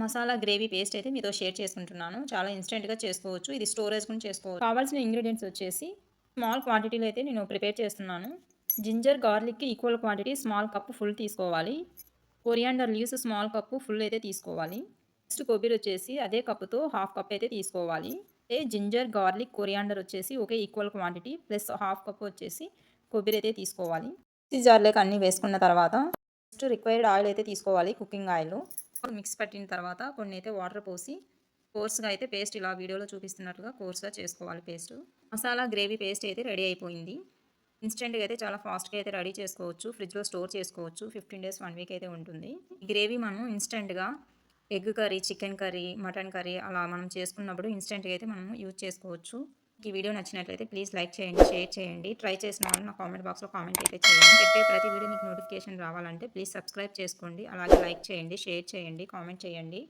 Masala gravy paste అయితే మీతో share చేసుకుంటున్నాను. చాలా ఇన్స్టెంట్గా చేసుకోవచ్చు. ఇది స్టోరేజ్ కూడా చేసుకోవచ్చు. కావాల్సిన ఇంగ్రీడియంట్స్ వచ్చేసి స్మాల్ క్వాంటిటీలో అయితే నేను ప్రిపేర్ చేస్తున్నాను. Ginger గార్లిక్కి equal quantity small cup full తీసుకోవాలి. Coriander leaves small cup full అయితే తీసుకోవాలి. నెక్స్ట్ కొబ్బరి వచ్చేసి అదే కప్పుతో హాఫ్ కప్ అయితే తీసుకోవాలి. అంటే జింజర్ గార్లిక్ కొరియాండర్ వచ్చేసి ఒకే equal quantity plus half cup వచ్చేసి కొబ్బరి అయితే తీసుకోవాలి. మిక్సీ జార్లోకి అన్నీ వేసుకున్న తర్వాత నెక్స్ట్ రిక్వైర్డ్ ఆయిల్ అయితే తీసుకోవాలి కుకింగ్ ఆయిల్. మిక్స్ పట్టిన తర్వాత కొన్ని అయితే వాటర్ పోసి కోర్స్గా అయితే పేస్ట్ ఇలా వీడియోలో చూపిస్తున్నట్టుగా కోర్స్గా చేసుకోవాలి పేస్ట్. మసాలా గ్రేవీ పేస్ట్ అయితే రెడీ అయిపోయింది. ఇన్స్టెంట్గా అయితే చాలా ఫాస్ట్గా అయితే రెడీ చేసుకోవచ్చు. ఫ్రిడ్జ్లో స్టోర్ చేసుకోవచ్చు. ఫిఫ్టీన్ డేస్ వన్ వీక్ అయితే ఉంటుంది. ఈ గ్రేవీ మనం ఇన్స్టెంట్గా egg curry chicken curry mutton curry అలా మనం చేసుకున్నప్పుడు ఇన్స్టెంట్గా అయితే మనం యూజ్ చేసుకోవచ్చు. ఈ వీడియో నచ్చినట్లయితే ప్లీజ్ లైక్ చేయండి షేర్ చేయండి. ట్రై చేసిన వాళ్ళు నా కామెంట్ బాక్స్లో కామెంట్ అయితే చేయండి. పెట్టే ప్రతి వీడియో మీకు నోటిఫికేషన్ రావాలంటే ప్లీజ్ సబ్స్క్రైబ్ చేసుకోండి. అలాగే లైక్ చేయండి షేర్ చేయండి కామెంట్ చేయండి.